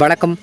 வணக்கம்.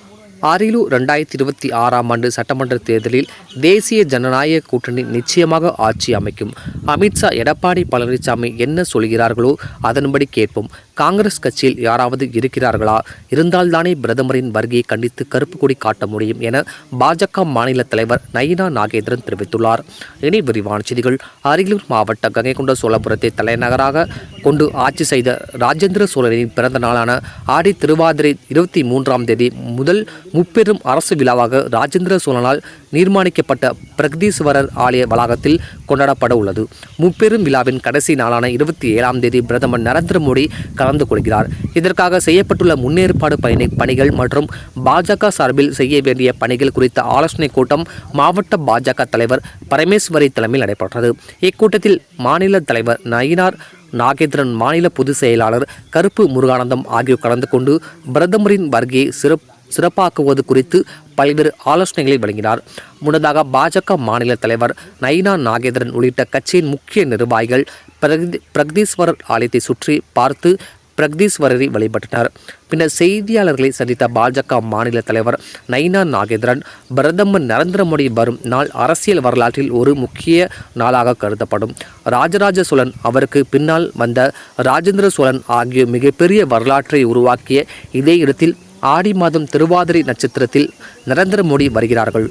அரியலூர் ரெண்டாயிரத்தி இருபத்தி ஆறாம் ஆண்டு சட்டமன்ற தேர்தலில் தேசிய ஜனநாயக கூட்டணி நிச்சயமாக ஆட்சி அமைக்கும். அமித்ஷா எடப்பாடி பழனிசாமி என்ன சொல்கிறார்களோ அதன்படி கேட்போம். காங்கிரஸ் கட்சியில் யாராவது இருக்கிறார்களா? இருந்தால்தானே பிரதமரின் வருகையை கண்டித்து கருப்பு கொடி காட்ட முடியும் என பாஜக மாநில தலைவர் நயினா நாகேந்திரன் தெரிவித்துள்ளார். இனி விரிவான செய்திகள். அரியலூர் மாவட்ட கங்கைகொண்ட சோழபுரத்தை தலைநகராக கொண்டு ஆட்சி செய்த ராஜேந்திர சோழனின் பிறந்த நாளான ஆடி திருவாதிரை இருபத்தி மூன்றாம் தேதி முதல் முப்பெரும் அரசு விழாவாக ராஜேந்திர சோழனால் நிர்மாணிக்கப்பட்ட பிரகதீஸ்வரர் ஆலய வளாகத்தில் கொண்டாடப்பட உள்ளது முப்பெரும் விழாவின் கடைசி நாளான இருபத்தி ஏழாம் தேதி பிரதமர் நரேந்திர மோடி கலந்து கொள்கிறார். இதற்காக செய்யப்பட்டுள்ள முன்னேற்பாடு பணி பணிகள் மற்றும் பாஜக சார்பில் செய்ய வேண்டிய பணிகள் குறித்த ஆலோசனை கூட்டம் மாவட்ட பாஜக தலைவர் பரமேஸ்வரி தலைமையில் நடைபெற்றது. இக்கூட்டத்தில் மாநில தலைவர் நயினார் நாகேந்திரன் மாநில பொதுச் செயலாளர் கருப்பு முருகானந்தம் ஆகியோர் கலந்து கொண்டு பிரதமரின் வருகையை சிறப்பு சிறப்பாக்குவது குறித்து பல்வேறு ஆலோசனைகளை வழங்கினார். முன்னதாக பாஜக மாநில தலைவர் நயினா நாகேந்திரன் உள்ளிட்ட கட்சியின் முக்கிய நிர்வாகிகள் பிரகதி பிரகதீஸ்வரர் ஆலயத்தை சுற்றி பார்த்து பிரகதீஸ்வரரை வழிபட்டனர் பின்னர் செய்தியாளர்களை சந்தித்த பாஜக மாநில தலைவர் நைனா நாகேந்திரன் பிரதமர் நரேந்திர மோடி வரும் நாள் அரசியல் வரலாற்றில் ஒரு முக்கிய நாளாக கருதப்படும். ராஜராஜ சோழன் அவருக்கு பின்னால் வந்த ராஜேந்திர சோழன் ஆகிய மிகப்பெரிய வரலாற்றை உருவாக்கிய இதே இடத்தில் ஆடி மாதம் திருவாதிரை நட்சத்திரத்தில் நரேந்திர மோடி வருகிறார்கள்.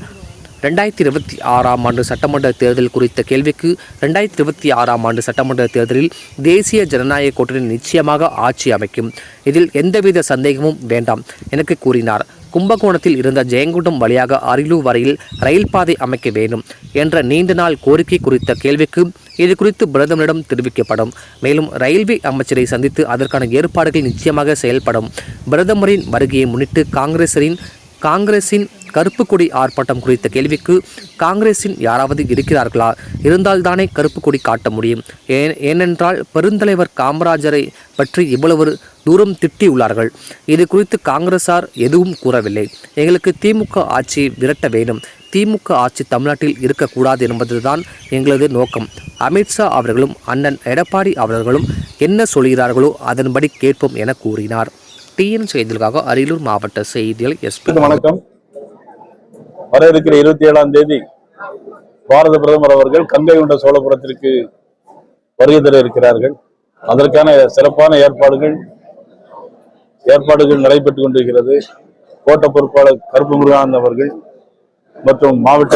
ரெண்டாயிரத்தி இருபத்தி ஆறாம் ஆண்டு சட்டமன்ற தேர்தல் குறித்த கேள்விக்கு ரெண்டாயிரத்தி இருபத்தி ஆறாம் ஆண்டு சட்டமன்ற தேர்தலில் தேசிய ஜனநாயக கூட்டணி நிச்சயமாக ஆட்சி அமைக்கும். இதில் எந்தவித சந்தேகமும் வேண்டாம் எனக்கு கூறினார். கும்பகோணத்தில் இருந்த ஜெயங்கொண்டம் வழியாக அரியலூர் வரையில் ரயில் பாதை அமைக்க வேண்டும் என்ற நீண்ட நாள் கோரிக்கை குறித்த கேள்விக்கு இது குறித்து பிரதமரிடம் தெரிவிக்கப்படும். மேலும் ரயில்வே அமைச்சரை சந்தித்து அதற்கான ஏற்பாடுகள் நிச்சயமாக செயல்படும். பிரதமரின் வருகையை முன்னிட்டு காங்கிரசரின் காங்கிரசின் கருப்பு கொடி ஆர்ப்பாட்டம் குறித்த கேள்விக்கு காங்கிரஸின் யாராவது இருக்கிறார்களா? இருந்தால்தானே கருப்பு கொடி காட்ட முடியும். ஏன் ஏனென்றால் பெருந்தலைவர் காமராஜரை பற்றி இவ்வளவு தூரம் திட்டியுள்ளார்கள். இது குறித்து காங்கிரசார் எதுவும் கூறவில்லை. எங்களுக்கு திமுக ஆட்சி விரட்ட வேண்டும். திமுக ஆட்சி தமிழ்நாட்டில் இருக்கக்கூடாது என்பதுதான் எங்களது நோக்கம். அமித்ஷா அவர்களும் அண்ணன் எடப்பாடி அவர்களும் என்ன சொல்கிறார்களோ அதன்படி கேட்போம் என கூறினார். டிஎன் செய்திகளுக்காக அரியலூர் மாவட்ட செய்திகள் எஸ் வணக்கம். வர இருக்கிற இருபத்தி ஏழாம் தேதி பாரத பிரதமர் அவர்கள் கங்கை கொண்ட சோழபுரத்திற்கு வருகை தர இருக்கிறார்கள். அதற்கான சிறப்பான ஏற்பாடுகள் ஏற்பாடுகள் நடைபெற்று கொண்டிருக்கிறது. கோட்ட பொறுப்பாளர் கருப்பு முருகானந்த் அவர்கள் மற்றும் மாவட்ட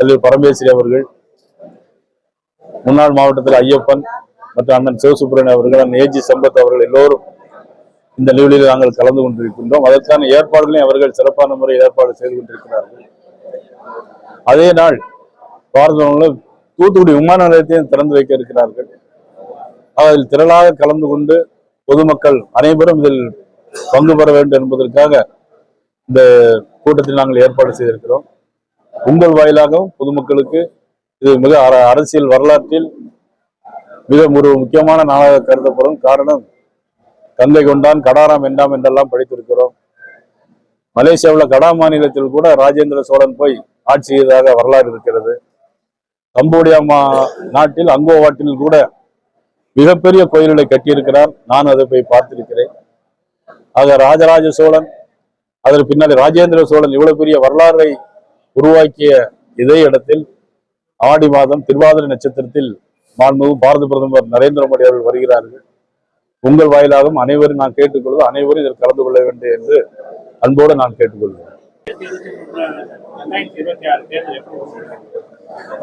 தலைவர் பரமேஸ்வரி அவர்கள் முன்னாள் மாவட்டத்தில் ஐயப்பன் மற்றும் அண்ணன் சிவசுப்ரமணியன் அவர்கள் அண்ணன் ஏஜி சம்பத் அவர்கள் எல்லோரும் இந்த நிகழ்வில் நாங்கள் கலந்து கொண்டிருக்கின்றோம். அதற்கான ஏற்பாடுகளையும் அவர்கள் சிறப்பான முறை ஏற்பாடு செய்து கொண்டிருக்கிறார்கள். அதே நாள் பாரத தூத்துக்குடி விமான நிலையத்தையும் திறந்து வைக்க இருக்கிறார்கள். அதில் திரளாக கலந்து கொண்டு பொதுமக்கள் அனைவரும் இதில் பங்கு பெற வேண்டும் என்பதற்காக இந்த கூட்டத்தில் நாங்கள் ஏற்பாடு செய்திருக்கிறோம். உங்கள் வாயிலாகவும் பொதுமக்களுக்கு இது மிக அர- அரசியல் வரலாற்றில் மிக ஒரு முக்கியமான நாளாக கருதப்படும் காரணம் கங்கை கொண்டான் கடாராம் வென்றாம் என்றெல்லாம் படித்திருக்கிறோம். மலேசியாவில் கடா மாநிலத்தில் கூட ராஜேந்திர சோழன் போய் ஆட்சி செய்ததாக வரலாறு இருக்கிறது. கம்போடியா மா நாட்டில் அங்கோவாட்டில் கூட மிகப்பெரிய கோயில்களை கட்டியிருக்கிறார். நான் அதை போய் பார்த்திருக்கிறேன். ஆக ராஜராஜ சோழன் அதற்கு பின்னாடி ராஜேந்திர சோழன் இவ்வளவு பெரிய வரலாறை உருவாக்கிய இதே இடத்தில் ஆடி மாதம் திருவாதிரை நட்சத்திரத்தில் மாண்புமிகு பாரத பிரதமர் நரேந்திர மோடி அவர்கள் வருகிறார்கள். உங்கள் வாயிலாகவும் அனைவரும் நான் கேட்டுக்கொள்வது அனைவரும் இதில் கலந்து கொள்ள வேண்டும் என்று அன்போடு நான் கேட்டுக்கொள்கிறேன்.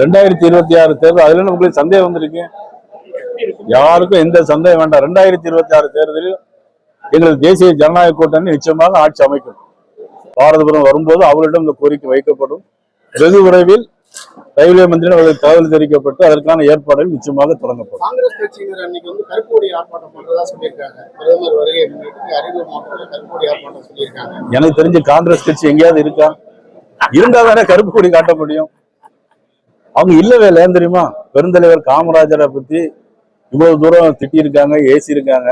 ரெண்டாயிரத்தி இருபத்தி ஆறு தேர்தல் அதுல உங்களுக்கு சந்தேகம் வந்திருக்கு? யாருக்கும் எந்த சந்தேகம் வேண்டாம். ரெண்டாயிரத்தி இருபத்தி ஆறு தேர்தலில் எங்களது தேசிய ஜனநாயக கூட்டணி நிச்சயமாக ஆட்சி அமைக்கும். பாரதபுரம் வரும்போது அவர்களிடம் இந்த கோரிக்கை வைக்கப்படும். வெகு விரைவில் ரயில்வே மந்திரி அவர்களுக்கு தகவல் தெரிவிக்கப்பட்டு அதற்கான ஏற்பாடுகள் நிச்சயமாக தொடங்கப்படும். காங்கிரஸ் கட்சியினர் அன்னைக்கு வந்து கருப்பொடி ஆர்ப்பாட்டம் பண்றதா சொல்லியிருக்காங்க. பிரதமர் வருகை முன்னிட்டு அரியலூர் மாவட்டத்தில் கருப்பொடி ஆர்ப்பாட்டம் சொல்லியிருக்காங்க. எனக்கு தெரிஞ்சு காங்கிரஸ் கட்சி எங்கேயாவது இருக்கா? இருந்தா தானே கருப்பு கொடி காட்ட முடியும்? அவங்க இல்லவே இல்லை தெரியுமா? பெருந்தலைவர் காமராஜரை பத்தி இவ்வளவு தூரம் திட்டியிருக்காங்க ஏசி இருக்காங்க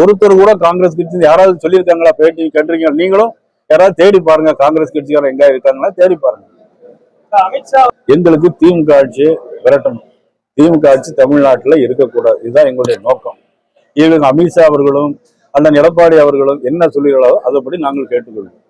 ஒருத்தர் கூட காங்கிரஸ் கட்சி யாராவது சொல்லியிருக்காங்களா? பேட்டி கேட்டிருக்கீங்க நீங்களும் யாராவது தேடி பாருங்க காங்கிரஸ் கட்சிக்காரர் எங்க இருக்காங்களா? தேடி பாருங்க. எங்களுக்கு திமுக ஆட்சி விரட்டணும். திமுக ஆட்சி தமிழ்நாட்டுல இருக்கக்கூடாது. இதுதான் எங்களுடைய நோக்கம். எங்களுக்கு அமித்ஷா அவர்களும் அண்ணன் எடப்பாடி அவர்களும் என்ன சொல்லுகிறாரோ அதுபடி நாங்கள் கேட்டுக்கொள்வோம்.